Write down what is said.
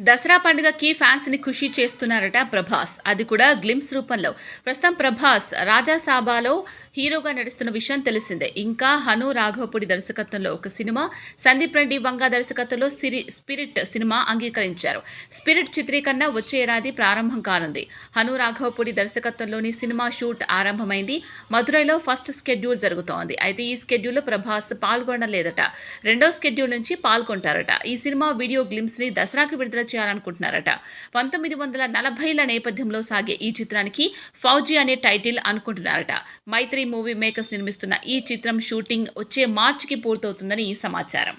దసరా పండుగకి ఫ్యాన్స్ని ఖుషి చేస్తున్నారట ప్రభాస్. అది కూడా గ్లిమ్స్ రూపంలో. ప్రస్తుతం ప్రభాస్ రాజాసాబాలో హీరోగా నడుస్తున్న విషయం తెలిసిందే. ఇంకా హను రాఘవపూడి దర్శకత్వంలో ఒక సినిమా సందీప్ రెడ్డి వంగ దర్శకత్వంలో సిరి స్పిరిట్ సినిమా అంగీకరించారు. స్పిరిట్ చిత్రీకరణ వచ్చే ఏడాది ప్రారంభం కానుంది. హను రాఘవపూడి దర్శకత్వంలోని సినిమా షూట్ ఆరంభమైంది. మదురైలో ఫస్ట్ స్కెడ్యూల్ జరుగుతోంది. అయితే ఈ స్కెడ్యూల్లో ప్రభాస్ పాల్గొనలేదట. రెండో స్కెడ్యూల్ నుంచి పాల్గొంటారట. ఈ సినిమా వీడియో గ్లిమ్స్ని దసరాకి విడుదల చేయాలనుకుంటున్నారట. పంతొమ్మిది వందల నలభైల నేపథ్యంలో సాగే ఈ చిత్రానికి ఫౌజీ అనే టైటిల్ అనుకుంటున్నారట. మైత్రి మూవీ మేకర్స్ నిర్మిస్తున్న ఈ చిత్రం షూటింగ్ వచ్చే మార్చికి పూర్తవుతుందని సమాచారం.